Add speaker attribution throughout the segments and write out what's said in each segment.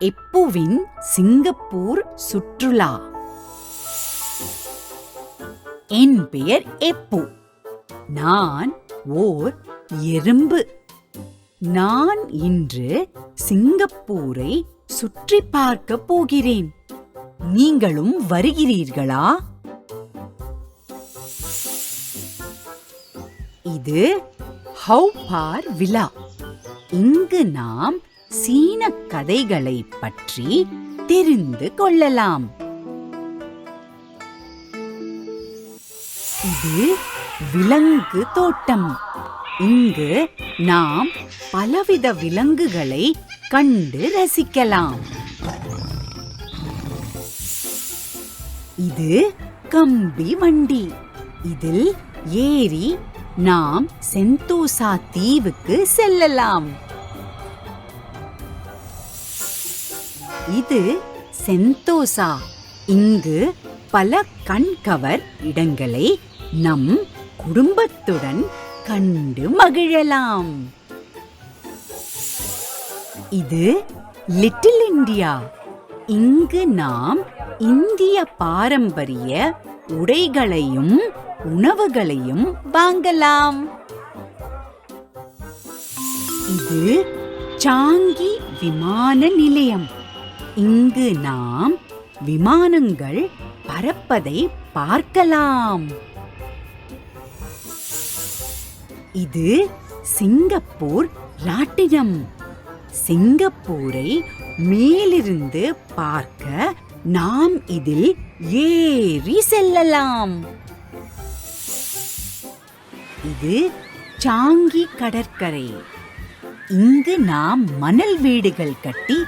Speaker 1: எப்புவின் Singapore சுற்றுலா? என் பெயர் எப்பு. நான் ஓர் எறும்பு. நான் இன்று சிங்கப்பூரை சுற்றி பார்க்க போகிறேன். நீங்களும் வருகிறீர்களா? இது ஹவுபார் விழா. இங்கு நாம் சீன கதைகளை பற்றி தெரிந்து கொள்ளலாம். இது விலங்கு தோட்டம். இங்கு நாம் பலவித விலங்குகளை கண்டு ரசிக்கலாம். இது கம்பி வண்டி. இதில் ஏறி நாம் செந்தோசா தீவுக்கு செல்லலாம். இது செந்தோசா. இங்கு பல கண்கவர் இடங்களை நம் குடும்பத்துடன் கண்டு மகிழலாம். இது லிட்டில் இந்தியா. இங்கு நாம் இந்திய பாரம்பரிய உடைகளையும் உணவுகளையும் வாங்கலாம். இது சாங்கி விமான நிலையம். இங்கு நாம் விமானங்கள் பறப்பதை பார்க்கலாம். இது சிங்கப்பூர் ராட்டினம் சிங்கப்பூரை மேலிருந்து பார்க்க நாம் இதில் ஏறி செல்லலாம். இது சாங்கி கடற்கரை. இங்கு நாம் மணல் வீடுகள் கட்டி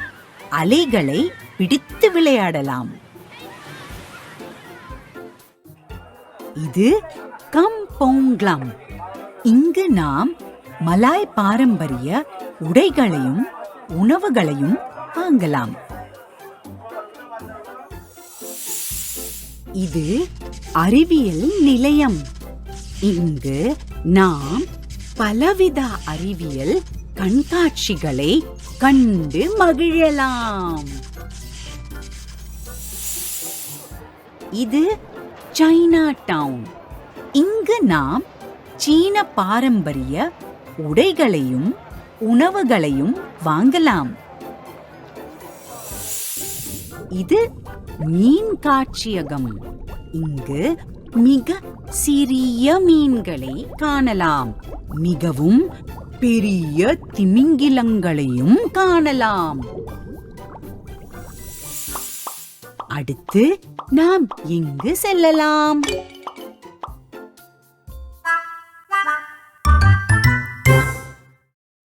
Speaker 1: அலைகளை பிடித்து விளையாடலாம். இது கம்போங்லாம். இங்கு நாம் மலாய் பாரம்பரிய உடைகளையும் உணவுகளையும் வாங்கலாம். இது அறிவியல் நிலையம். இங்கு நாம் பலவித அறிவியல் கண்காட்சிகளை கண்டு மகிழலாம். இது சைனா டவுன். இங்கு நாம் சீன பாரம்பரிய உடைகளையும் உணவுகளையும் வாங்கலாம். இது மீன் காட்சியகம். இங்கு மிக சிறிய மீன்களை காணலாம். மிகவும் பெரிய திமிங்கிலங்களையும் காணலாம். அடுத்து நாம் எங்கு செல்லலாம்?